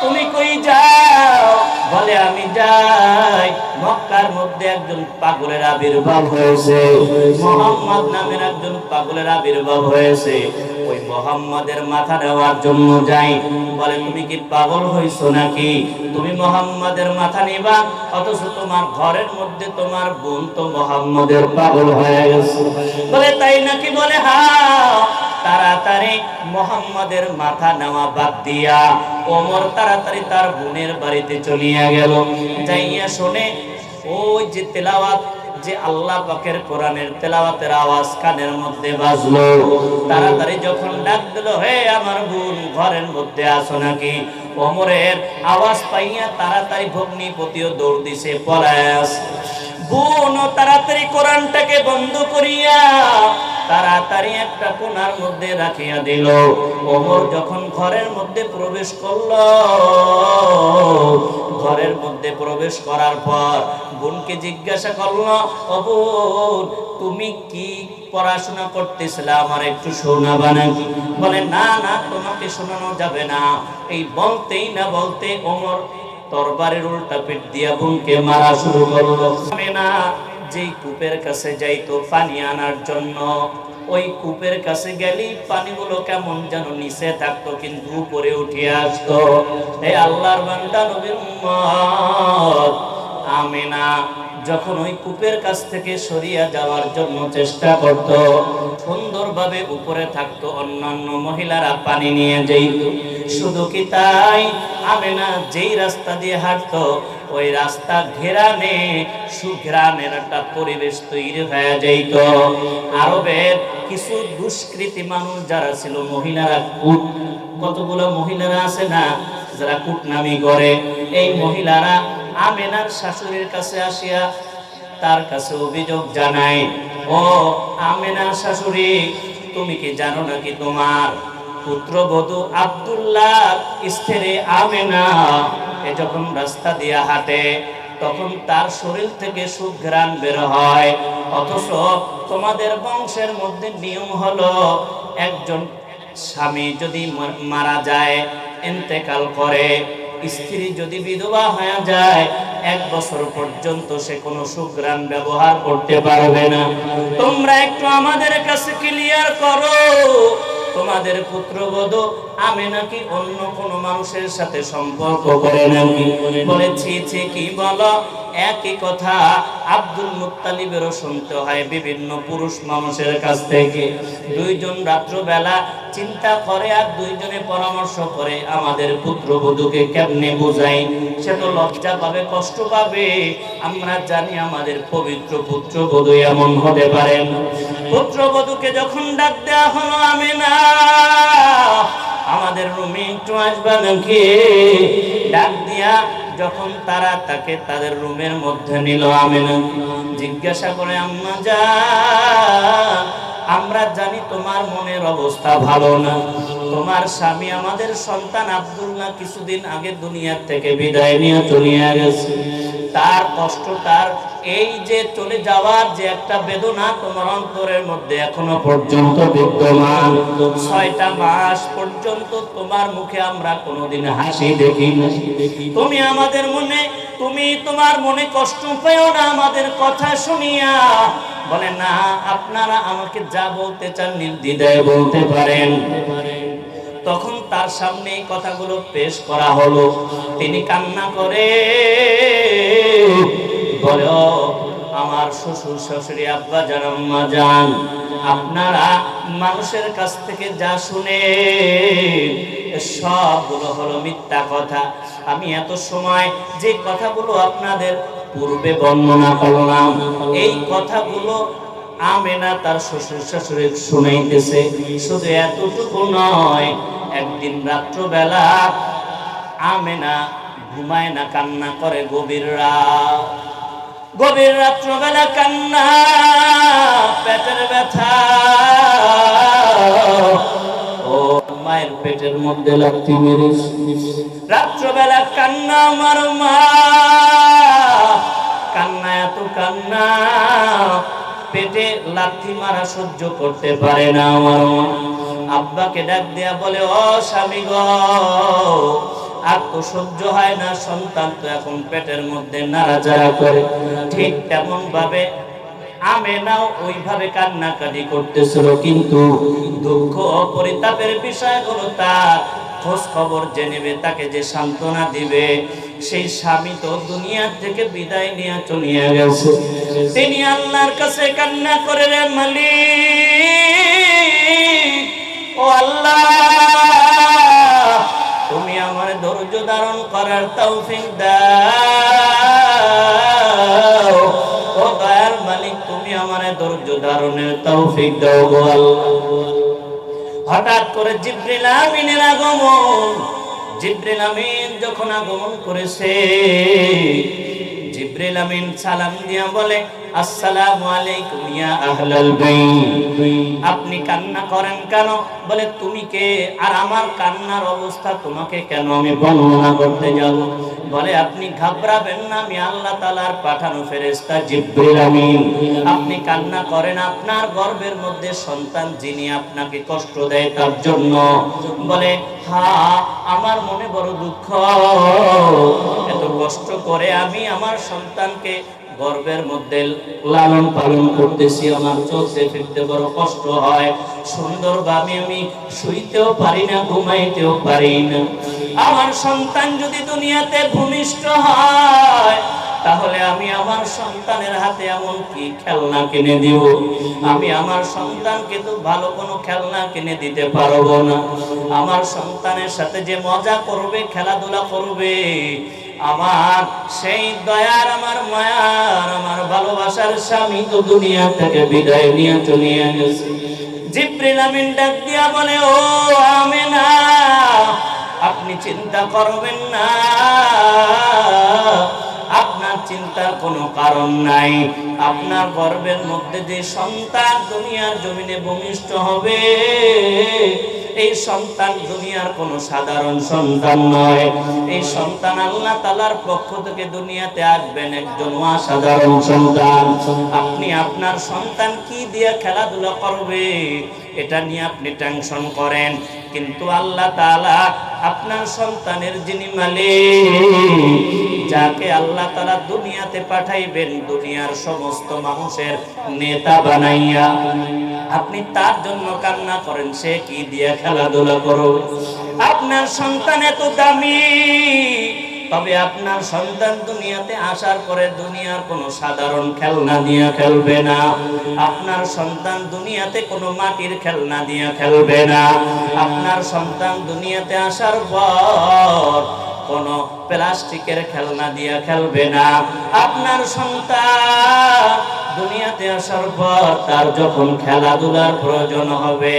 তুমি কই যাও? বলে, আমি যাই। মক্কার মধ্যে একজন পাগলের আবির্ভাব হয়েছে। মোহাম্মদ নামের একজন পাগলের আবির্ভাব হয়েছে। ওই মোহাম্মদের মাথা নেওয়ার জন্য যাই। বলে, তুমি কি পাগল নাকি? তুমি মোহাম্মদের মাথা নিবা? অথচ তোমার ঘরের মধ্যে তোমার বোন তো মোহাম্মদের পাগল হয়ে গেছে। বলে, তাই নাকি? বলে হ্যাঁ। তাড়াতাড়ি মোহাম্মদের মাথা নেওয়া বাদ দিয়া ওমর তাড়াতাড়ি তার বোনের বাড়িতে চলিয়া গেল। যাইয়া শুনে, ওই যে তেলাওয়াত যে আল্লাহ পাকের কোরআনের তেলাওয়াতের আওয়াজ কানের মধ্যে বাজলো। তাড়াতাড়ি যখন ডাক দিল, হে আমার বোন, ঘরের মধ্যে আসো নাকি? ওমরের আওয়াজ পাইয়া তাড়াতাড়ি ভগ্নিপতিও দৌড় দিছে পলায় আসে বোন, তাড়াতাড়ি কোরআনটাকে বন্ধ করিয়া তাড়াতাড়ি একটা কোনার মধ্যে রাখিয়া দিল। ওমর যখন ঘরের মধ্যে প্রবেশ করল, ঘরের মধ্যে প্রবেশ করার পর বোনকে জিজ্ঞাসা করল ও তুমি কি পড়াশোনা করতেছিলে? আমার একটু শোনাবা নাকি? বলে, না না, তোমাকে শোনানো যাবে না। এই বলতেই না বলতে ওমর তরবারের উল্টা পেট দিয়া বোনকে মারা শুরু করল। না যেই কূপের কাছে যাইতো পানি আনার জন্য, ওই কূপের কাছে গেলেই পানিগুলো কেমন যেন নিচে থাকতো, কিন্তু উপরে উঠে আসতো। হে আল্লাহর বান্দা, নবীর আমিনা যখন ওই কূপের কাছ থেকে সরিয়া যাওয়ার জন্য চেষ্টা করত, সুন্দরভাবে উপরে থাকতো অন্যান্য মহিলারা পানি নিয়ে যেত। শুধু কি তাই? আমেনা যেই রাস্তা দিয়ে হাঁটতো, ওই রাস্তা ঘেরানে সুঘেরানের একটা পরিবেশ তৈরি হয়ে যাইত আরবের কিছু দুষ্কৃতী মানুষ যারা ছিল, মহিলারা কুট কতগুলো মহিলারা আছে না, যারা কুটনামি করে, এই মহিলারা আমেনার শাশুড়ির কাছে আসিয়া তার কাছে অভিযোগ জানায় ও আমেনার শাশুড়ি, তুমি কি জানো নাকি তোমার পুত্রবধূ আব্দুল্লাহ স্ত্রী আমেনা? এ যখন রাস্তা দিয়া হাঁটে, তখন তার শরীর থেকে সুঘ্রাণ বের হয়। অথচ তোমাদের বংশের মধ্যে নিয়ম হলো, একজন স্বামী যদি মারা যায় ইন্তেকাল করে। স্ত্রী যদি বিধবা হয়ে যায়, এক বছর পর্যন্ত সে কোনো সুগ্রাম ব্যবহার করতে পারবে না। তোমরা একটু আমাদের কাছে ক্লিয়ার করো। তোমাদের পুত্রবধূ আমি নাকি অন্য কোনো মানুষের সাথে সম্পর্ক করে নাকি বলেছি ছি কি বলো? একই কথা আব্দুল মুত্তালিবেরও শুনতে হয় বিভিন্ন পুরুষ মানুষের কাছ থেকে। দুইজন রাত্রবেলা চিন্তা করে আর দুইজনে পরামর্শ করে আমাদের পুত্রবধূকে কেমনে বোঝাই? সে তো লজ্জা পাবে কষ্ট পাবে। আমরা জানি আমাদের পবিত্র পুত্রবধূ এমন হতে পারেন পুত্রবধূকে যখন ডাক দেওয়া হলো আমি না আমাদের রুমে একটু আসবা নাকি? ডাক দিয়া যখন তারা তাকে তাদের রুমের মধ্যে নিল আমেনা। জিজ্ঞাসা করে, আম্মা যা, আমরা জানি তোমার মনের অবস্থা ভালো না। তোমার স্বামী আমাদের সন্তান আব্দুল্লাহ কিছুদিন আগে দুনিয়ার থেকে বিদায় নিয়ে চলিয়া গেছে। তার কষ্ট তার এই যে চলে যাওয়ার যে একটা বেদনা তোমার অন্তরের মধ্যে এখনও পর্যন্ত বিদ্যমান। ছয়টা মাস পর্যন্ত তোমার মুখে আমরা কোনোদিন হাসি দেখি তুমি আমাদের মনে, তুমি তোমার মনে কষ্ট পেও না আমাদের কথা শুনিয়া। বলে, না, আপনারা আমাকে যা বলতে চান নির্দ্বিধায় বলতে পারেন। তখন তার সামনে এই কথাগুলো পেশ করা হলো। তিনি কান্না করে বলে "ও, আমার শ্বশুর শাশুড়ি আব্বা যান আম্মা যান আপনারা মানুষের কাছ থেকে যা শুনে সবগুলো হলো মিথ্যা কথা। আমি এত সময় যে কথাগুলো আপনাদের পূর্বে বর্ণনা করলাম এই কথাগুলো আমেনা তার শ্বশুর শাশুড়ি শুনাইতেছে। শুধু এতটুকু নয় একদিন রাত্রবেলা আমেনা ঘুমায় না কান্না করে গভীর রাত। গভীর রাত্রবেলা কান্না, পেটের ব্যথা। ও মায়ের পেটের মধ্যে লাথি মেরিস রাত্রবেলা কান্না, আমার মা। কান্না, এত কান্না, পেটে লাথি মারা সহ্য করতে পারে না আমার আব্বাকে ডাক দেয়া বলে, ও স্বামী গো আর তো সহ্য হয় না, সন্তান তো এখন পেটের মধ্যে নাড়াচাড়া করে। ঠিক তেমন ভাবে আমেনাও ওইভাবে কান্নাকাটি করতেছিল, কিন্তু দুঃখ পরিতাপের বিষয় হলো তার খোঁজ খবর তাকে যে সান্ত্বনা দিবে, সেই স্বামী তো দুনিয়া থেকে বিদায় নিয়ে চলিয়া গেছে। তিনি আল্লাহর কাছে কান্না করে, রে মালিক, ও আল্লাহ তুমি আমার ধৈর্য ধারণ করার তৌফিক দাও। ও দয়াল মালিক, তুমি আমার ধৈর্য ধারণের তৌফিক দাও গো আল্লাহ। হঠাৎ করে জিব্রিল আমিনের আগমন, জিব্রিল আমিন যখন আগমন করেছে, জিব্রিল আমিন সালাম দিয়া বলে আসসালামু আলাইকুম ইয়া আহলাল বাইত। আপনি কান্না করেন কেন? বলে, তুমি কে? আর আমার কান্নার অবস্থা তোমাকে কেন আমি বর্ণনা করতে যাব? বলে, আপনি ঘাবড়াবেন না, আমি আল্লাহ তাআলার পাঠানো ফেরেশতা জিব্রিল আমিন। আপনি কান্না করেন, আপনার গর্ভের মধ্যে সন্তান যিনি আপনাকে কষ্ট দেয় তার জন্য। বলে, হা, আমার মনে বড় দুঃখ। এত কষ্ট করে আমি আমার সন্তানকে গর্বের মধ্যে লালন পালন করতেছি, আমার চলতে ফিরতে বড় কষ্ট হয়। সুন্দরভাবে আমি শুইতেও পারি না, ঘুমাইতেও পারি না। আমার সন্তান যদি দুনিয়াতে ভূমিষ্ঠ হয়, তাহলে আমি আমার সন্তানের হাতে এমন কি খেলনা কিনে দিব? আমি আমার সন্তানকে তো ভালো কোনো খেলনা কিনে দিতে পারব না। আমার সন্তানের সাথে যে মজা করবে, খেলাধুলা করবে আমার সেই দয়ার, আমার মায়ার, আমার ভালোবাসার স্বামী তো দুনিয়া থেকে বিদায় নিয়ে চলিয়ে গেছে। জিব্রিল আমিন ডাক দিয়া বলে, ও আমেনা, আপনি চিন্তা করবেন না। আপনার চিন্তার কোনো কারণ নাই। আপনার গর্বের মধ্যে যে সন্তান দুনিয়ার জমিনে ভূমিষ্ঠ হবে এই সন্তান দুনিয়ার কোন সাধারণ সন্তান নয়। এই সন্তান আল্লাহ তালার পক্ষ থেকে দুনিয়াতে আসবেন একজন অসাধারণ সন্তান। আপনি আপনার সন্তান কি দিয়ে খেলাধুলা করবে, এটা নিয়ে আপনি টেনশন করেন। কিন্তু আল্লাহ তাআলা আপনার সন্তানের যিনি মালিক, যাকে আল্লাহ তাআলা দুনিয়াতে পাঠাইবেন, দুনিয়ার সমস্ত মানুষের নেতা বানাইয়া আপনি তার জন্য কান্না করেন, সে কি দিয়ে খেলাধুলা করো? আপনার সন্তান এত দামি, তবে আপনার সন্তান দুনিয়াতে আসার পরে দুনিয়ার কোনো সাধারণ খেলনা দিয়ে খেলবে না। আপনার সন্তান দুনিয়াতে কোনো মাটির খেলনা দিয়ে খেলবে না। আপনার সন্তান দুনিয়াতে আসার পর কোন প্লাস্টিকের খেলনা দিয়ে খেলবে না। আপনার সন্তান দুনিয়াতে আসার পর তার যখন খেলাধুলার প্রয়োজন হবে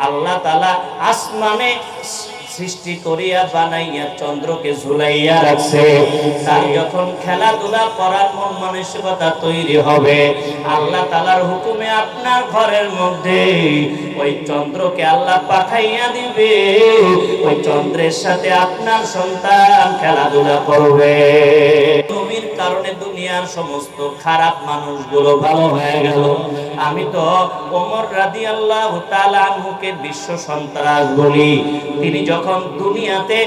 আল্লাহ তালা আসমানে সৃষ্টি করিয়া বানাইয়া চন্দ্রকে ঝুলাইয়া রাখছে। তার যখন খেলাধুলা করার মন মানসিকতা তৈরি হবে, আল্লাহ তালার হুকুমে আপনার ঘরের মধ্যে ওই চন্দ্রকে আল্লাহ পাঠাইয়া দিবে। ওই চন্দ্রের সাথে আপনার সন্তান খেলাধুলা করবে। নবীর কারণে দুনিয়ার সমস্ত খারাপ মানুষগুলো ভালো হয়ে গেল। আমি তো ওমর রাদি আল্লাহ তালানহুকে বিশ্ব সন্ত্রাস বলি। তিনি যখন দুনিয়াতে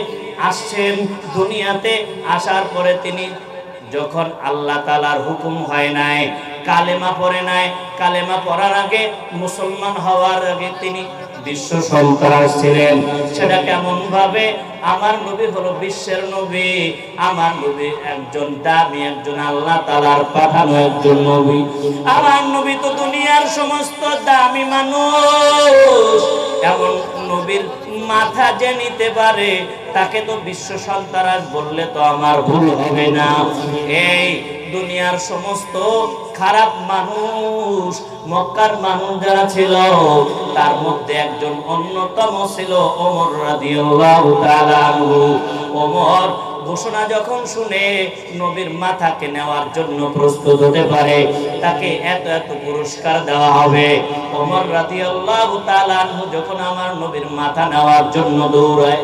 আসছেন, দুনিয়াতে আসার পরে তিনি যখন আল্লাহ তালার হুকুম হয় নাই, কালেমা পড়ে নাই, কালেমা পড়ার আগে মুসলমান হওয়ার আগে তিনি বিশ্ব সন্ত্রাস ছিলেন। সেটা কেমন ভাবে? আমার নবী হলো বিশ্বের নবী, আমার নবী একজন দামি, একজন আল্লাহ তালার পাঠানো একজন নবী। আমার নবী তো দুনিয়ার সমস্ত দামি মানুষ, এমন নবীর মাথা যে নিতে পারে, তাকে তো বিশ্ব সন্তারাজ বললে তো আমার ভুল হবে না। এই দুনিয়ার সমস্ত খারাপ মানুষ, মক্কার মানুষ যারা ছিল, তার মধ্যে একজন অন্যতম ছিল ওমর রাদিয়াল্লাহু তাআলা ওমর ঘোষণা যখন শুনে নবীর মাথাকে নেওয়ার জন্য প্রস্তুত হতে পারে, তাকে এত এত পুরস্কার দেওয়া হবে। রাদিয়াল্লাহু তাআলা আনহু যখন আমার নবীর মাথা নেওয়ার জন্য দৌড়ায়,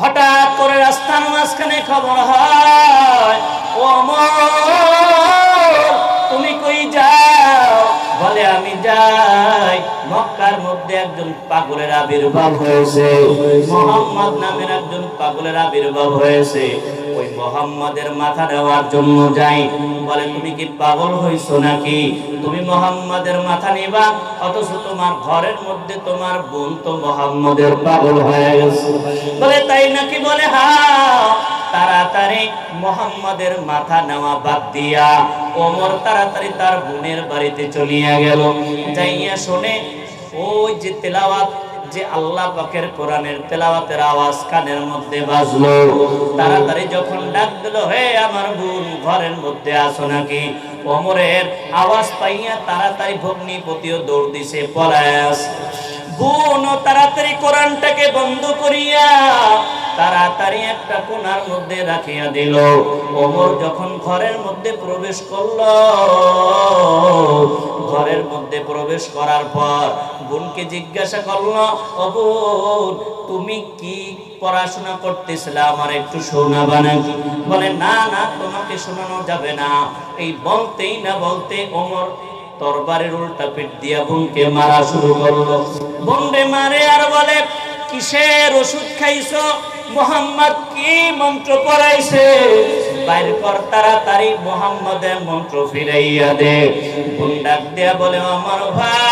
হঠাৎ করে রাস্তার মাঝখানে খবর হয় তুমি কই যাও? বলে, আমি যাই। মক্কার মধ্যে একজন পাগলের আবির্ভাব হয়েছে। মোহাম্মদ নামের পাগলের আবির্ভাব হয়েছে। ওই মোহাম্মদের মাথা নেওয়ার জন্য যাই। বলে, তুমি কি পাগল হইছো নাকি? তুমি মোহাম্মদের মাথা নিবা? অথচ তোমার ঘরের মধ্যে তোমার বোন তো মোহাম্মদের পাগল হয়ে গেছে। বলে, তাই নাকি বলে, হা, তাড়াতাড়ি মোহাম্মদের মাথা নেওয়া বাদ দিয়া ওমর তাড়াতাড়ি তার বোনের বাড়িতে চলিয়া গেল। যাইয়া শুনে, ওই যে তেলাওয়াত যে আল্লাহ পাকের কোরআনের তেলাওয়াতের আওয়াজ কানের মধ্যে বাজলো। তাড়াতাড়ি যখন ডাক দিল, হে আমার বোন ঘরের মধ্যে আসো নাকি? অমরের আওয়াজ পাইয়া তাড়াতাড়ি ভগ্নিপতিও দৌড় দিছে পলায় আসে বোন তাড়াতাড়ি কোরআনটাকে বন্ধ করিয়া তাড়াতাড়ি একটা কোনার মধ্যে রাখিয়া দিল। ওমর যখন ঘরের মধ্যে প্রবেশ করল, ঘরের মধ্যে প্রবেশ করার পর বোনকে জিজ্ঞাসা করল, ও বোন, তুমি কি পড়াশোনা করতেছিলে? আমার একটু শোনাবা নাকি? বলে, না না, তোমাকে শোনানো যাবে না। এই বলতেই না বলতে ওমর তরবারের উল্টা পিঠ দিয়া বোনকে মারা শুরু করল। বোনরে মারে আর বলে, কিসের ওষুধ খাইছো? মোহাম্মদ কি মন্ত্র পড়াইছে? বাইর কর তাড়াতাড়ি মোহাম্মদের মন্ত্র ফিরাইয়া দে। বোন ডাক দিয়া বলে আমার ভাই,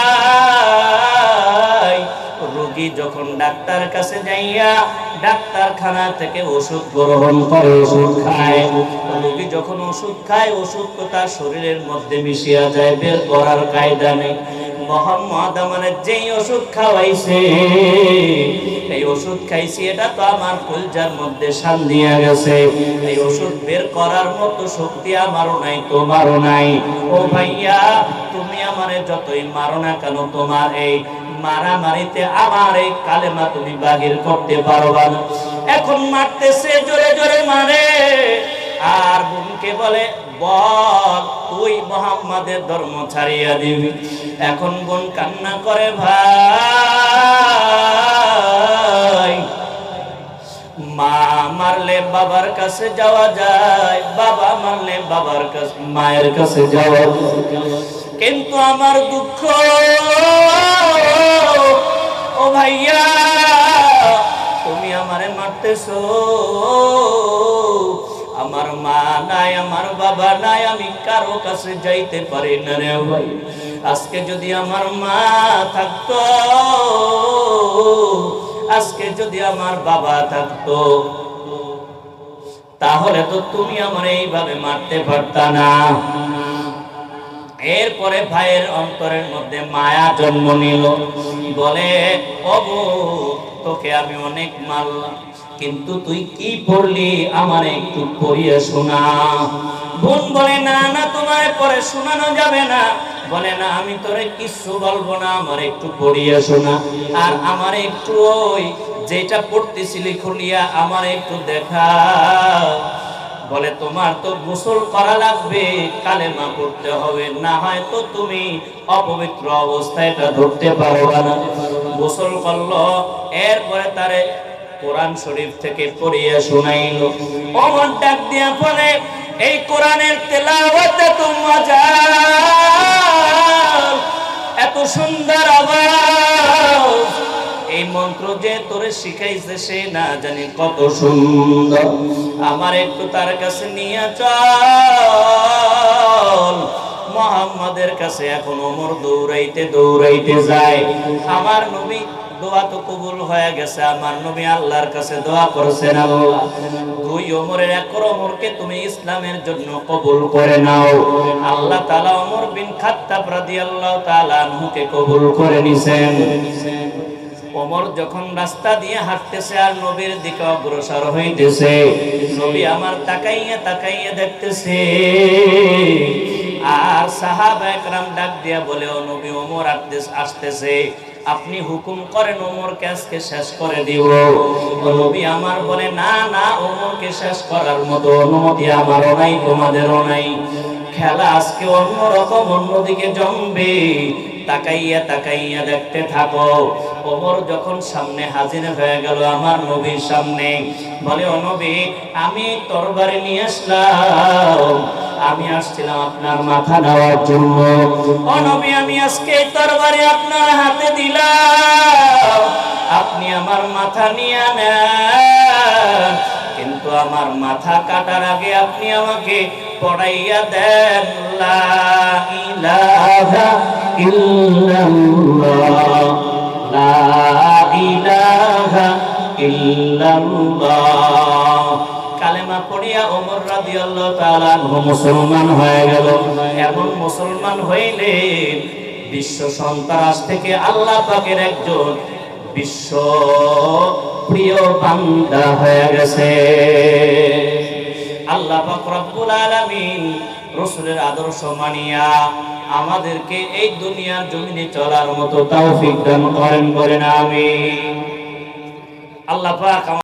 রোগী যখন ডাক্তার কাছে যাইয়া ডাক্তারখানা থেকে ওষুধ গ্রহণ করে, ওষুধ খায়। রোগী যখন ওষুধ খায়, ওষুধ তো তার শরীরের মধ্যে মিশিয়া যায়, বের করার কায়দা নেই। মোহাম্মদ আমার যেই ওষুধ খাওয়াইছে, এই ওষুধ খাইছি, এটা তো আমার কলজার মধ্যে শান দিয়া গেছে। এই ওষুধ বের করার মতো শক্তি আমারও নাই, তোমারও নাই। ও ভাইয়া, তুমি আমারে যতই মারো না কেন, তোমার এই মারামারিতে আমার এই কালেমা তুমি বাগির করতে পারবা না। এখন মারতেছে, জোরে জোরে মারে। আর বোনকে বলে বল তুই মোহাম্মদের ধর্ম ছাড়িয়া দিবি। এখন বোন কান্না করে ভাই। মা মারলে বাবার কাছে যাওয়া যায়, বাবা মারলে বাবার কাছে, মায়ের কাছে যাওয়া। কিন্তু আমার দুঃখ, ও ভাইয়া, তুমি আমারে মারতেছো। আমার মা নাই, আমার বাবা নাই, আমি কারও কাছে যাইতে পারি না রে ভাই। আজকে যদি আমার মা থাকতো, আজকে যদি আমার বাবা থাকতো, তাহলে তো তুমি আমার এইভাবে মারতে পারতা না। এরপরে ভাইয়ের অন্তরের মধ্যে মায়া জন্ম নিল। বলে অবু তোকে আমি অনেক মারলাম, কিন্তু তুই কি পড়লি আমার একটু পড়িয়ে শোনা। বোন বলে, না না তোমার পরে শোনানো যাবে না। বলে, না, আমি তোরে কিছু বলব না, আমার একটু পড়িয়ে শোনা। আর আমার একটু ওই যেটা পড়তেছিলি খুলিয়া আমার একটু দেখা। বলে, তোমার তো গোসল করা লাগবে, কালেমা পড়তে হবে। না হয় তো তুমি অপবিত্র অবস্থায় এটা ধরতে পারবা না। গোসল করল, এরপরে তারে কোরআন শরীফ থেকে পড়িয়া শোনাইল। অমর ডাক দিয়া বলে, এই কোরআনের তেলাওয়াতে তো মজা এত সুন্দর আওয়াজ। এই মন্ত্র যে তোরে শিখাইছে সে না জানি কত সুন্দর। আমার একটু তার কাছে নিয়ে চল। মোহাম্মদের কাছে এখন ওমর দৌড়াইতে দৌড়াইতে যায়। আমার নবী দোয়া তো কবুল হয়ে গেছে, আমার নবী আল্লাহর কাছে দোয়া করেছেন আল্লাহ দুই ওমরের এক ওমরকে তুমি ইসলামের জন্য কবুল করে নাও। আল্লাহ তাআলা ওমর বিন খাত্তাব রাদিয়াল্লাহু তাআলা আনহুকে কবুল করে নিছেন। ওমর যখন রাস্তা দিয়ে হাঁটতেছে আর নবীর দিকে অগ্রসর হইতেছে, নবী আমার তাকাইয়া তাকাইয়া দেখতেছে। আর সাহাবা একরাম ডাক দিয়া বলে, ও নবী, ওমর আসতেছে আসতেছে। আপনি হুকুম করেন ওমরকে আজকে শেষ করে দিব। নবী আমার বলে, না না, ওমরকে শেষ করার মতো অনুমতি আমারও নাই, তোমাদেরও নাই। খেলা আজকে অন্যরকম অন্যদিকে জমবে। তাকাইয়া তাকাইয়া দেখতে থাকো। ওমর যখন সামনে হাজির হয়ে গেল আমার নবীর সামনে, বলে, ও আমি তরবারি নিয়ে আসলাম। আমি আসছিলাম আপনার মাথা নেওয়ার জন্য। ও নবী, আমি আজকে তরবারি আপনার হাতে দিলাম। আপনি আমার মাথা নিয়ে নেন। কিন্তু আমার মাথা কাটার আগে আপনি আমাকে পড়াইয়া দেন। লা লা ইলাহা ইল্লাল্লাহ। কালেমা পড়িয়া ওমর রাদিয়াল্লাহু তাআলা মুসলমান হয়ে গেল। এমন মুসলমান হইলেন বিশ্ব সন্ত্রাস থেকে আল্লাহ পাকের একজন বিশ্ব প্রিয় বান্দা হয়ে গেছে। আল্লাহ পাক রব্বুল আলামিন রসুলের আদর্শ মানিয়া আমাদেরকে এই দুনিয়ার জমিনে চলার মতো তৌফিক দান করেন বলেন, আমিন। আল্লাহ পাক